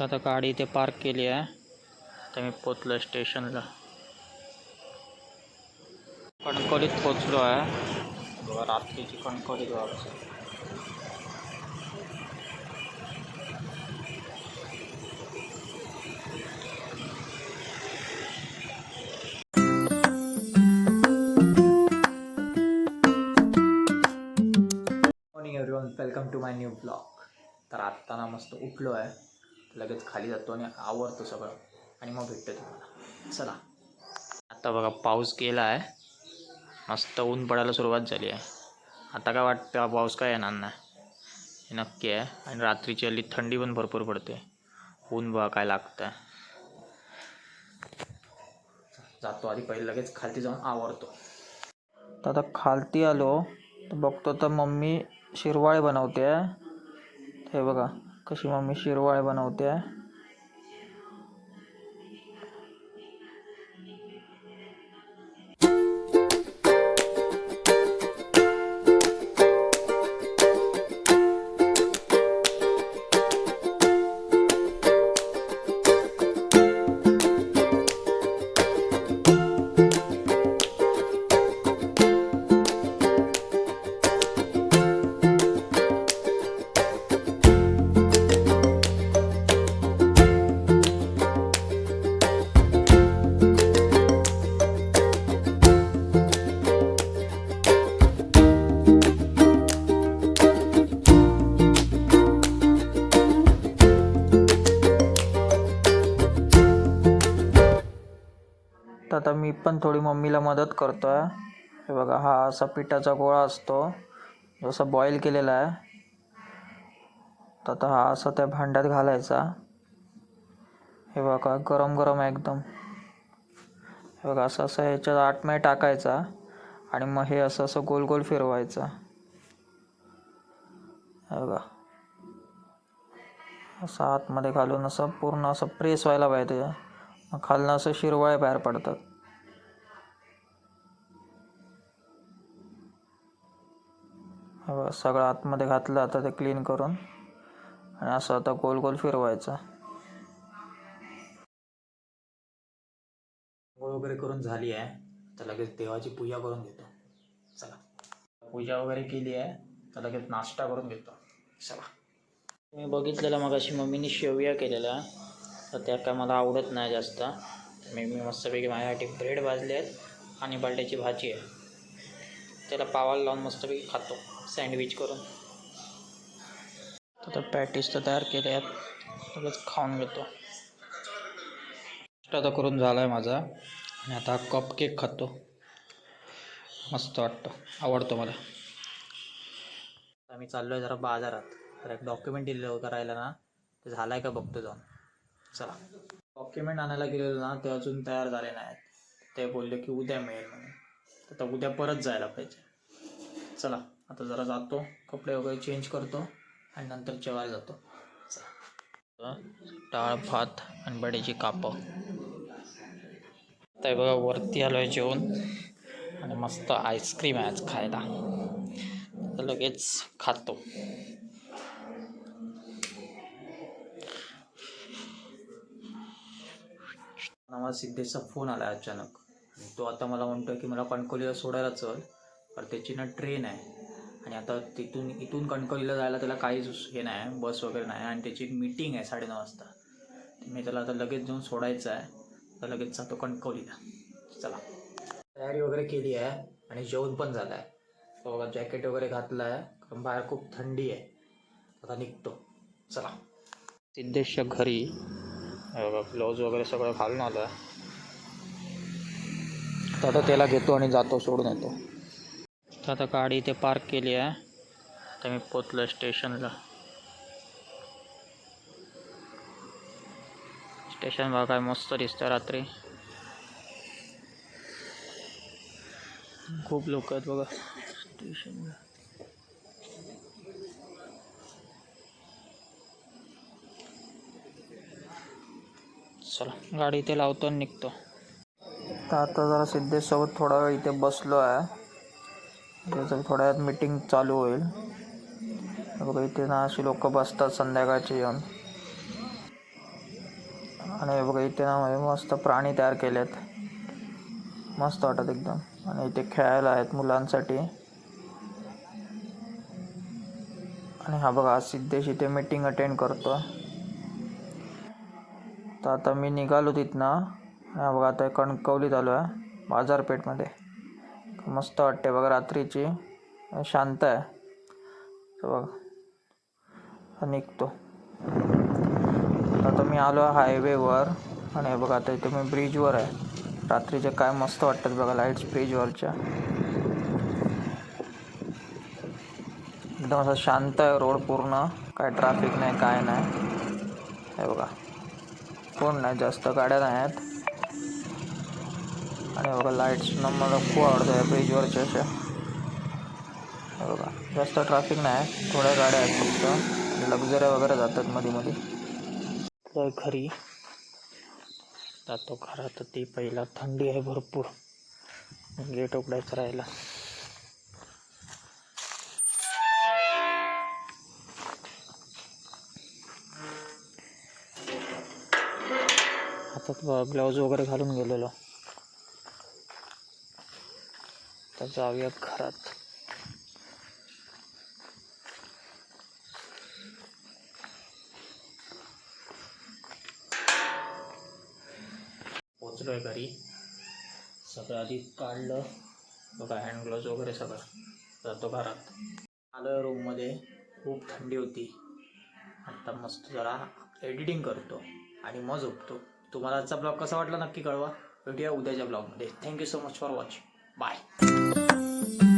तर आता गाडी इथे पार्क केली आहे. आता मी पोचलो स्टेशनला. कणकोलीत पोचलो आहे. बघा रात्रीची कणकोलीत वापस morning everyone welcome to my new blog तर आत्ता ना मस्त उठलो आहे लगेच खाली जातो आणि आवरतो सगळं आणि मग भेटतो तुम्हाला. चला. आता बघा पाऊस गेला आहे. मस्त ऊन पडायला सुरुवात झाली आहे. आता काय वाटतं पाऊस काय येणार नाही. हे नक्की आहे. आणि रात्रीची हल्ली थंडी पण भरपूर पडते. ऊन बघा काय लागतं आहे जातो आधी पहिले लगेच खालती जाऊन आवरतो. तर आता खालती आलो. तर बघतो तर मम्मी शिरवाळे बनवते. हे बघा. कशी मम्मी शिरवाळे बनवते? आता मी पण थोडी मम्मीला मदत करतो आहे हे बघा हा असा पिठाचा गोळा असतो जसा बॉईल केलेला आहे. तर आता हा असा त्या भांड्यात घालायचा. हे बघा गरम गरम आहे एकदम. हे बघा असं असं ह्याच्यात आतमध्ये टाकायचा आणि मग हे असं असं गोल गोल फिरवायचं. हे बघा. असं आतमध्ये घालून असं पूर्ण असं प्रेस व्हायला पाहिजे. मग खालनं असं शिरवाळे बाहेर पडतात. सगळं आतमध्ये घातलं आता ते क्लीन करून. आणि असं आता गोल गोल फिरवायचं. गोळ वगैरे करून झाली आहे. तर लगेच देवाची पूजा करून घेतो. चला. पूजा वगैरे केली आहे. तर लगेच नाश्ता करून घेतो. चला. मी बघितलेलं मग अशी मम्मीने शेवया केलेल्या. तर त्या काय मला आवडत नाही जास्त. मी मी मस्तपैकी माझ्यासाठी ब्रेड भाजले आहेत आणि बटाट्याची भाजी आहे. त्याला पावाला लावून मस्तपैकी खातो. सँडविच करून. आता पॅटीस तर तयार केले आहेत. लगेच खाऊन घेतो. आता करून झाला आहे माझा. आणि आता कप केक खातो. मस्त वाटतं. आवडतो मला. आम्ही चाललो आहे जरा बाजारात. तर एक डॉक्युमेंट दिलं करायला ना. ते झालं आहे का बघतो जाऊन. चला. डॉक्युमेंट आणायला गेलेलो ना ते अजून तयार झाले नाहीत. ते बोलले की उद्या मिळेल म्हणून. तर आता उद्या परत जायला पाहिजे. चला. आता जरा जातो कपडे वगैरे चेंज करतो आणि नंतर जेवायला जातो. डाळ भात आणि बड्याची कापं. ते बघा वरती आलो आहे जेवण आणि मस्त आईस्क्रीम आहे आज खायला. तर लगेच खातो. मला सिद्धेचा फोन आला अचानक. तो आता मला म्हणतो की मला कणकोलीला सोडायला चल तर त्याची ना ट्रेन आहे. आणि आता तिथून इथून कणकवलीला जायला त्याला काहीच हे नाही बस वगैरे नाही. आणि त्याची एक मीटिंग आहे साडेनऊ वाजता. मी त्याला आता लगेच जाऊन सोडायचं आहे. तर लगेच जातो कणकवलीला. चला. तयारी वगैरे केली आहे आणि जेवण पण झालं आहे. बघा जॅकेट वगैरे घातलं आहे कारण बाहेर खूप थंडी आहे. आता निघतो. चला. सिद्धेशच्या घरी हे ब्लाऊज वगैरे सगळं घालून आलं आहे तर आता त्याला घेतो आणि जातो सोडून येतो. तर आता गाडी इथे पार्क केली आहे. आता मी पोचलो स्टेशनला. स्टेशन बघा काय मस्त दिसतं रात्री. खूप लोक आहेत बघा. स्टेशनला. चला गाडी इथे लावतो आणि निघतो. तर आता जरा सिद्धेशसोबत थोडा वेळ इथे बसलो आहे. त्याचं थोड्या वेळात मीटिंग चालू होईल. बघा इथे ना अशी लोक बसतात संध्याकाळचे येऊन. आणि बघा इथे ना म्हणजे मस्त प्राणी तयार केलेत. मस्त वाटत एकदम. आणि इथे खेळायला आहेत मुलांसाठी. आणि हा बघा सिद्धेश इथे मीटिंग अटेंड करतो तर आता मी निघालो तिथनं. आणि हा बघा आता कणकवलीत आलो आहे बाजारपेठमध्ये. मस्त वाटते बघा रात्रीची. शांत आहे. बघा निघतो. आता मी आलो आहे हायवेवर आणि बघा आता इथे मी ब्रिजवर आहे. रात्रीचे काय मस्त वाटतात बघा लाईट्स ब्रिजवरच्या. एकदम असं शांत आहे रोड पूर्ण. काय ट्रॅफिक नाही काय नाही. हे बघा. कोण नाही जास्त गाड्या नाही आहेत. आणि बघा लाईट्सना मला खूप आवडतं या ब्रिजवरच्या अशा. बघा जास्त ट्रॅफिक नाही थोड्या गाड्या आहेत फक्त. लक्झऱ्या वगैरे जातात मध्ये मध्ये तर घरी जातो घरात ते पहिला. थंडी आहे भरपूर. गेट उघडायचं राहिला हातात ब्लाऊज वगैरे घालून गेलेलो. आता जाऊया घरात. पोचलोय घरी. सगळं आधी काढलं. बघा हँड ग्लोव्ज वगैरे सगळं. जातो घरात. आलं रूममध्ये खूप थंडी होती. आत्ता मस्त जरा एडिटिंग करतो आणि मग झोपतो. तुम्हाला आजचा ब्लॉग कसा वाटला नक्की कळवा. भेटूया उद्याच्या ब्लॉगमध्ये thank you so much for watching Bye.